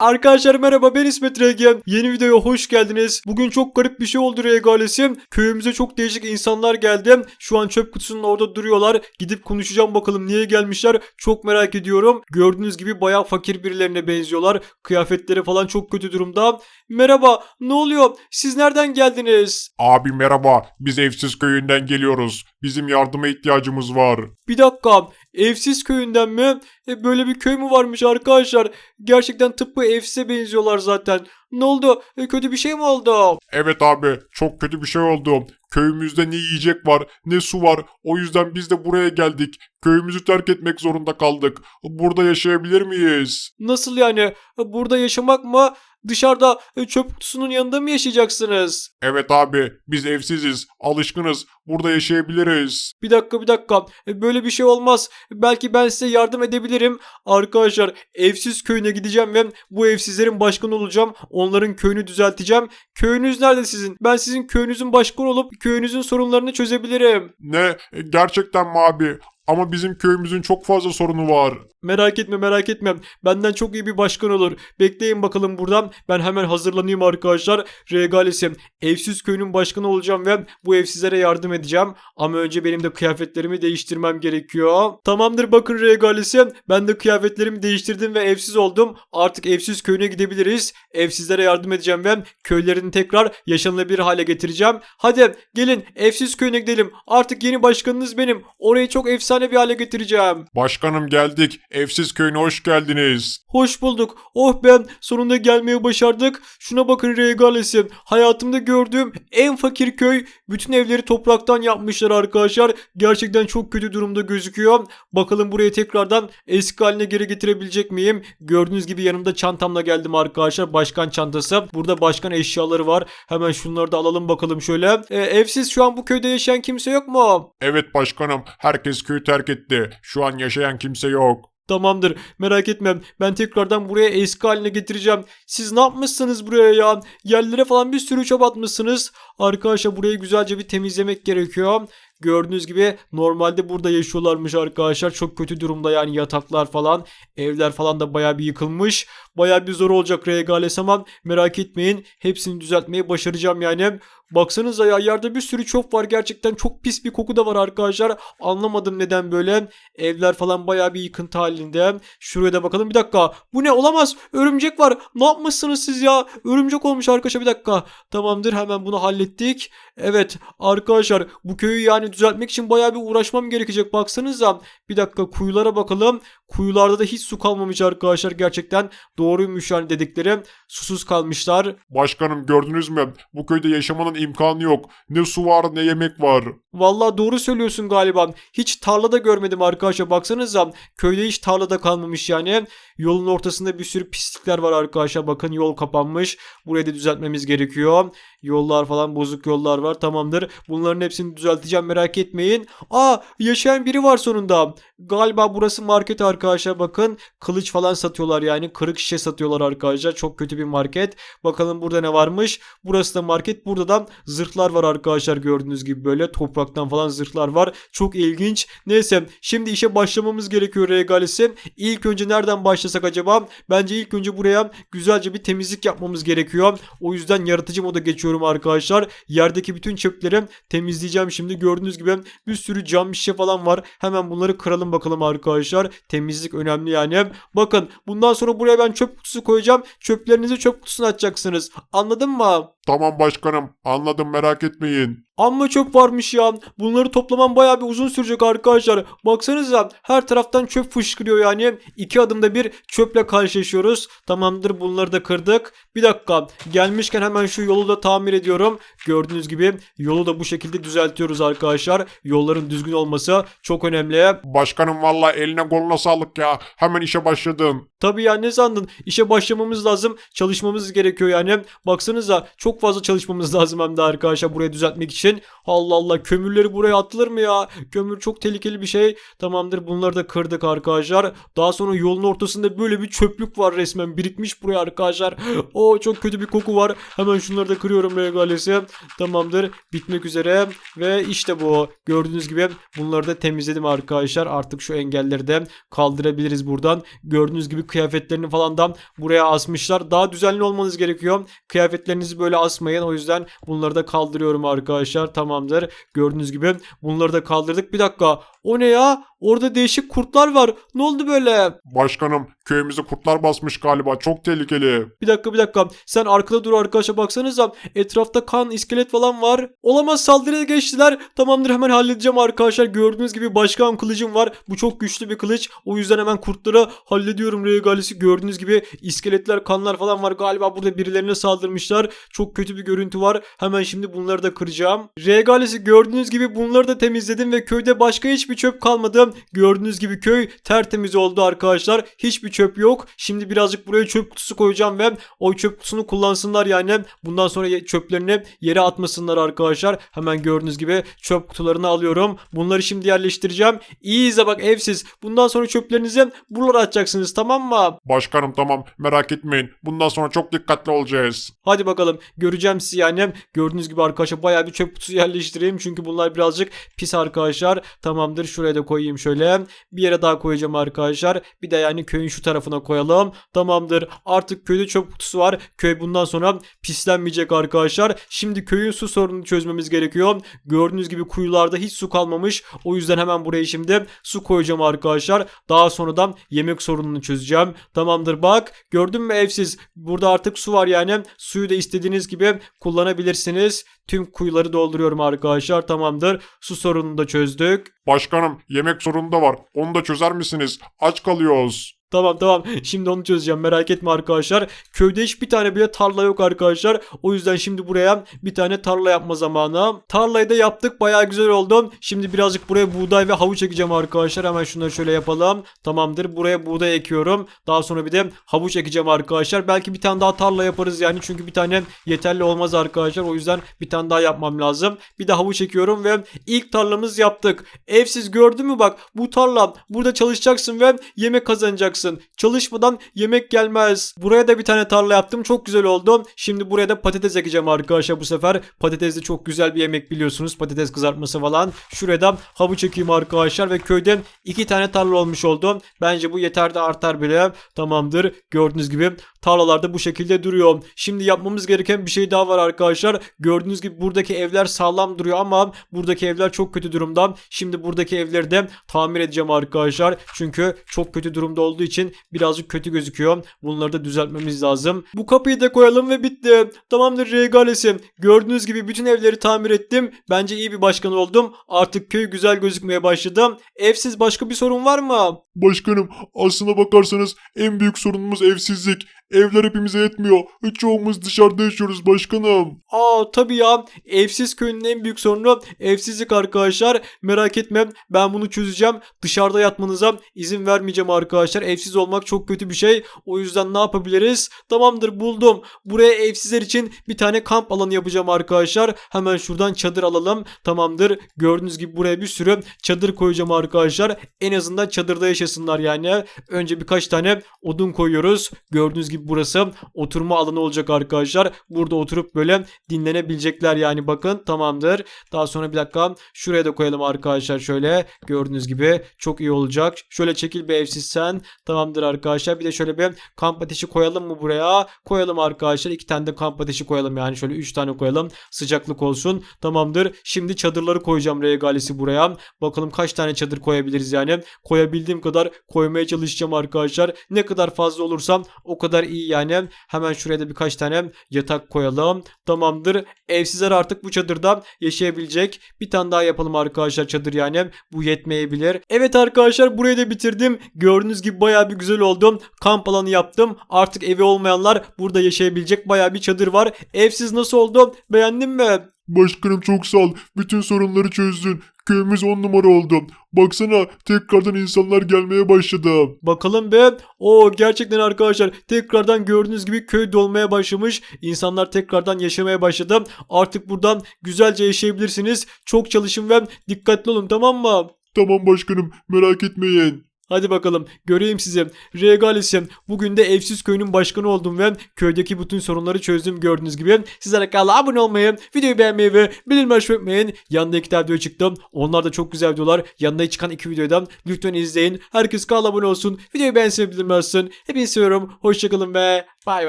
Arkadaşlar merhaba ben İsmet Regem. Yeni videoya hoş geldiniz. Bugün çok garip bir şey oldu Regalesi. Köyümüze çok değişik insanlar geldi. Şu an çöp kutusunun orada duruyorlar. Gidip konuşacağım bakalım niye gelmişler. Çok merak ediyorum. Gördüğünüz gibi bayağı fakir birilerine benziyorlar. Kıyafetleri falan çok kötü durumda. Merhaba ne oluyor? Siz nereden geldiniz? Abi merhaba, biz Evsiz Köyü'nden geliyoruz. Bizim yardıma ihtiyacımız var. Bir dakika. Evsiz köyünden mi? E, böyle bir köy mü varmış arkadaşlar? Gerçekten tıpkı evsize benziyorlar zaten. Ne oldu? E, kötü bir şey mi oldu? Evet abi, çok kötü bir şey oldu. Köyümüzde ne yiyecek var, ne su var. O yüzden biz de buraya geldik. Köyümüzü terk etmek zorunda kaldık. Burada yaşayabilir miyiz? Nasıl yani? Burada yaşamak mı? Dışarıda e, çöp kutusunun yanında mı yaşayacaksınız? Evet abi, biz evsiziz, alışkınız. Burada yaşayabiliriz. Bir dakika bir dakika. E, Böyle bir şey olmaz. Belki ben size yardım edebilirim. Arkadaşlar evsiz köyüne gideceğim ve bu evsizlerin başkanı olacağım. Onların köyünü düzelteceğim. Köyünüz nerede sizin? Ben sizin köyünüzün başkanı olup köyünüzün sorunlarını çözebilirim. Ne? E, Gerçekten mi abi? Ama bizim köyümüzün çok fazla sorunu var. Merak etme merak etme. Benden çok iyi bir başkan olur. Bekleyin bakalım buradan. Ben hemen hazırlanayım arkadaşlar. Regalesi. Evsiz köyünün başkanı olacağım ve bu evsizlere yardım edeceğim. Ama önce benim de kıyafetlerimi değiştirmem gerekiyor. Tamamdır bakın Regalesi. Ben de kıyafetlerimi değiştirdim ve evsiz oldum. Artık evsiz köyüne gidebiliriz. Evsizlere yardım edeceğim ve köylerini tekrar yaşanılabilir hale getireceğim. Hadi gelin evsiz köyüne gidelim. Artık yeni başkanınız benim. Orayı çok efsane bir hale getireceğim. Başkanım geldik. Evsiz köyüne hoş geldiniz. Hoş bulduk. Oh ben sonunda gelmeyi başardık. Şuna bakın regalesi. Hayatımda gördüğüm en fakir köy. Bütün evleri topraktan yapmışlar arkadaşlar. Gerçekten çok kötü durumda gözüküyor. Bakalım burayı tekrardan eski haline geri getirebilecek miyim? Gördüğünüz gibi yanımda çantamla geldim arkadaşlar. Başkan çantası. Burada başkan eşyaları var. Hemen şunları da alalım bakalım şöyle. E, evsiz şu an bu köyde yaşayan kimse yok mu? Evet başkanım, herkes köyü terk etti. Şu an yaşayan kimse yok. Tamamdır merak etme ben tekrardan buraya eski haline getireceğim. Siz ne yapmışsınız buraya ya? Yerlere falan bir sürü çöp atmışsınız. Arkadaşlar burayı güzelce bir temizlemek gerekiyor. Gördüğünüz gibi normalde burada yaşıyorlarmış arkadaşlar. Çok kötü durumda yani yataklar falan. Evler falan da baya bir yıkılmış. Baya bir zor olacak regales ama merak etmeyin. Hepsini düzeltmeyi başaracağım yani. Baksanıza ya yerde bir sürü çöp var gerçekten çok pis bir koku da var arkadaşlar. Anlamadım neden böyle. Evler falan baya bir yıkıntı halinde. Şuraya da bakalım bir dakika. Bu ne olamaz örümcek var. Ne yapmışsınız siz ya? Örümcek olmuş arkadaşlar bir dakika. Tamamdır hemen bunu hallettik. Evet arkadaşlar bu köyü yani düzeltmek için baya bir uğraşmam gerekecek. Baksanıza bir dakika kuyulara bakalım. Kuyularda da hiç su kalmamış arkadaşlar gerçekten. Doğruymuş yani dedikleri. Susuz kalmışlar. Başkanım gördünüz mü? Bu köyde yaşamanın imkanı yok. Ne su var ne yemek var. Vallahi doğru söylüyorsun galiba. Hiç tarlada görmedim arkadaşlar. Baksanıza köyde hiç tarlada kalmamış yani. Yolun ortasında bir sürü pislikler var arkadaşlar. Bakın yol kapanmış. Burayı da düzeltmemiz gerekiyor. Yollar falan bozuk yollar var. Tamamdır. Bunların hepsini düzelteceğim merak etmeyin. Aa yaşayan biri var sonunda. Galiba burası market arkadaşlar bakın. Kılıç falan satıyorlar yani. Kırık şişe satıyorlar arkadaşlar. Çok kötü bir market. Bakalım burada ne varmış. Burası da market. Burada da zırhlar var arkadaşlar gördüğünüz gibi böyle topraktan falan zırhlar var. Çok ilginç. Neyse şimdi işe başlamamız gerekiyor regalesi. İlk önce nereden başlasak acaba? Bence ilk önce buraya güzelce bir temizlik yapmamız gerekiyor. O yüzden yaratıcı moda geçiyorum arkadaşlar. Yerdeki bütün çöpleri temizleyeceğim şimdi. Gördüğünüz gibi bir sürü cam şişe falan var. Hemen bunları kıralım bakalım arkadaşlar. Temizlik önemli yani. Bakın bundan sonra buraya ben çöp kutusu koyacağım. Çöplerinizi çöp kutusuna atacaksınız. Anladın mı? Tamam başkanım anladım merak etmeyin. Amma çöp varmış ya. Bunları toplamam baya bir uzun sürecek arkadaşlar. Baksanıza her taraftan çöp fışkırıyor yani. İki adımda bir çöple karşılaşıyoruz. Tamamdır bunları da kırdık. Bir dakika gelmişken hemen şu yolu da tamir ediyorum. Gördüğünüz gibi yolu da bu şekilde düzeltiyoruz arkadaşlar. Yolların düzgün olması çok önemli. Başkanım valla eline koluna sağlık ya. Hemen işe başladın. Tabii ya ne sandın? İşe başlamamız lazım. Çalışmamız gerekiyor yani. Baksanıza çok Çok fazla çalışmamız lazım hem de arkadaşlar burayı düzeltmek için. Allah Allah kömürleri buraya atılır mı ya? Kömür çok tehlikeli bir şey. Tamamdır bunları da kırdık arkadaşlar. Daha sonra yolun ortasında böyle bir çöplük var resmen birikmiş buraya arkadaşlar. O çok kötü bir koku var. Hemen şunları da kırıyorum regalesi. Tamamdır bitmek üzere ve işte bu. Gördüğünüz gibi bunları da temizledim arkadaşlar. Artık şu engelleri de kaldırabiliriz buradan. Gördüğünüz gibi kıyafetlerini falan da buraya asmışlar. Daha düzenli olmanız gerekiyor. Kıyafetlerinizi böyle asmayın. O yüzden bunları da kaldırıyorum arkadaşlar. Tamamdır. Gördüğünüz gibi bunları da kaldırdık. Bir dakika. O ne ya? Orada değişik kurtlar var. Ne oldu böyle? Başkanım köyümüze kurtlar basmış galiba çok tehlikeli. Bir dakika bir dakika. Sen arkada dur arkadaşa baksanıza. Etrafta kan, iskelet falan var. Olamaz saldırıya geçtiler. Tamamdır hemen halledeceğim arkadaşlar. Gördüğünüz gibi başkan kılıcım var. Bu çok güçlü bir kılıç. O yüzden hemen kurtları hallediyorum regalesi. Gördüğünüz gibi iskeletler, kanlar falan var. Galiba burada birilerine saldırmışlar. Çok kötü bir görüntü var. Hemen şimdi bunları da kıracağım. Regalesi gördüğünüz gibi bunları da temizledim ve köyde başka hiçbir çöp kalmadı. Gördüğünüz gibi köy tertemiz oldu arkadaşlar. Hiçbir çöp yok. Şimdi birazcık buraya çöp kutusu koyacağım ve o çöp kutusunu kullansınlar yani. Bundan sonra çöplerini yere atmasınlar arkadaşlar. Hemen gördüğünüz gibi çöp kutularını alıyorum. Bunları şimdi yerleştireceğim. İyi izle bak evsiz. Bundan sonra çöplerinizi buralara atacaksınız tamam mı? Başkanım tamam merak etmeyin. Bundan sonra çok dikkatli olacağız. Hadi bakalım göreceğim sizi yani. Gördüğünüz gibi arkadaşlar bayağı bir çöp kutusu yerleştireyim. Çünkü bunlar birazcık pis arkadaşlar. Tamamdır şuraya da koyayım şöyle. Bir yere daha koyacağım arkadaşlar. Bir de yani köyün şu tarafına koyalım. Tamamdır artık köyde çöp kutusu var. Köy bundan sonra pislenmeyecek arkadaşlar. Şimdi köyün su sorununu çözmemiz gerekiyor. Gördüğünüz gibi kuyularda hiç su kalmamış. O yüzden hemen buraya şimdi su koyacağım arkadaşlar. Daha sonradan yemek sorununu çözeceğim. Tamamdır bak. Gördün mü evsiz? Burada artık su var yani. Suyu da istediğiniz gibi kullanabilirsiniz. Tüm kuyuları dolduruyorum arkadaşlar. Tamamdır. Su sorununu da çözdük. Başkanım yemek sorunu da var. Onu da çözer misiniz? Aç kalıyoruz. Tamam tamam. Şimdi onu çözeceğim. Merak etme arkadaşlar. Köyde hiçbir tane bile tarla yok arkadaşlar. O yüzden şimdi buraya bir tane tarla yapma zamanı. Tarlayı da yaptık. Bayağı güzel oldu. Şimdi birazcık buraya buğday ve havuç ekeceğim arkadaşlar. Hemen şunları şöyle yapalım. Tamamdır. Buraya buğday ekiyorum. Daha sonra bir de havuç ekeceğim arkadaşlar. Belki bir tane daha tarla yaparız yani. Çünkü bir tane yeterli olmaz arkadaşlar. O yüzden bir tane daha yapmam lazım. Bir de havuç ekiyorum ve ilk tarlamız yaptık. Evsiz gördün mü bak. Bu tarla. Burada çalışacaksın ve yemek kazanacaksın. Çalışmadan yemek gelmez. Buraya da bir tane tarla yaptım. Çok güzel oldu. Şimdi buraya da patates ekeceğim arkadaşlar bu sefer. Patates de çok güzel bir yemek biliyorsunuz. Patates kızartması falan. Şuraya da havuç ekeyim arkadaşlar ve köyde iki tane tarla olmuş oldu. Bence bu yeter de artar bile. Tamamdır. Gördüğünüz gibi tarlalarda bu şekilde duruyor. Şimdi yapmamız gereken bir şey daha var arkadaşlar. Gördüğünüz gibi buradaki evler sağlam duruyor ama buradaki evler çok kötü durumda. Şimdi buradaki evleri de tamir edeceğim arkadaşlar. Çünkü çok kötü durumda olduğu için birazcık kötü gözüküyor. Bunları da düzeltmemiz lazım. Bu kapıyı da koyalım ve bitti. Tamamdır regalesi. Gördüğünüz gibi bütün evleri tamir ettim. Bence iyi bir başkan oldum. Artık köy güzel gözükmeye başladı. Evsiz başka bir sorun var mı? Başkanım aslına bakarsanız en büyük sorunumuz evsizlik. Evler hepimize yetmiyor. Çoğumuz dışarıda yaşıyoruz başkanım. Aa tabii ya. Evsiz köyünün en büyük sorunu evsizlik arkadaşlar. Merak etme ben bunu çözeceğim. Dışarıda yatmanıza izin vermeyeceğim arkadaşlar. Evsiz olmak çok kötü bir şey. O yüzden ne yapabiliriz? Tamamdır buldum. Buraya evsizler için bir tane kamp alanı yapacağım arkadaşlar. Hemen şuradan çadır alalım. Tamamdır. Gördüğünüz gibi buraya bir sürü çadır koyacağım arkadaşlar. En azından çadırda yaşasınlar yani. Önce birkaç tane odun koyuyoruz. Gördüğünüz gibi burası oturma alanı olacak arkadaşlar. Burada oturup böyle dinlenebilecekler yani bakın tamamdır. Daha sonra bir dakika şuraya da koyalım arkadaşlar şöyle. Gördüğünüz gibi çok iyi olacak. Şöyle çekil bir evsiz sen. Tamamdır arkadaşlar. Bir de şöyle bir kamp ateşi koyalım mı buraya? Koyalım arkadaşlar. İki tane de kamp ateşi koyalım yani şöyle üç tane koyalım. Sıcaklık olsun. Tamamdır. Şimdi çadırları koyacağım regalesi buraya. Bakalım kaç tane çadır koyabiliriz yani. Koyabildiğim kadar koymaya çalışacağım arkadaşlar. Ne kadar fazla olursam o kadar iyi yani. Hemen şuraya da birkaç tane yatak koyalım. Tamamdır. Evsizler artık bu çadırda yaşayabilecek. Bir tane daha yapalım arkadaşlar çadır yani. Bu yetmeyebilir. Evet arkadaşlar burayı da bitirdim. Gördüğünüz gibi baya bir güzel oldu. Kamp alanı yaptım. Artık evi olmayanlar burada yaşayabilecek baya bir çadır var. Evsiz nasıl oldu? Beğendin mi? Başkanım çok sağ ol. Bütün sorunları çözdün. Köyümüz on numara oldu. Baksana tekrardan insanlar gelmeye başladı. Bakalım be. O gerçekten arkadaşlar tekrardan gördüğünüz gibi köy dolmaya başlamış. İnsanlar tekrardan yaşamaya başladı. Artık buradan güzelce yaşayabilirsiniz. Çok çalışın ve dikkatli olun tamam mı? Tamam başkanım merak etmeyin. Hadi bakalım göreyim sizi. Regalis'im. Bugün de Evsiz Köyü'nün başkanı oldum ve köydeki bütün sorunları çözdüm gördüğünüz gibi. Sizlere kanala abone olmayı, videoyu beğenmeyi ve bildirim açmayı unutmayın. Yanında iki tane video çıktı. Onlar da çok güzel videolar. Yanında çıkan iki videodan lütfen izleyin. Herkes kanala abone olsun. Videoyu beğensin bildirim açsın. Hepinizi seviyorum. Hoşçakalın ve bay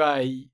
bay.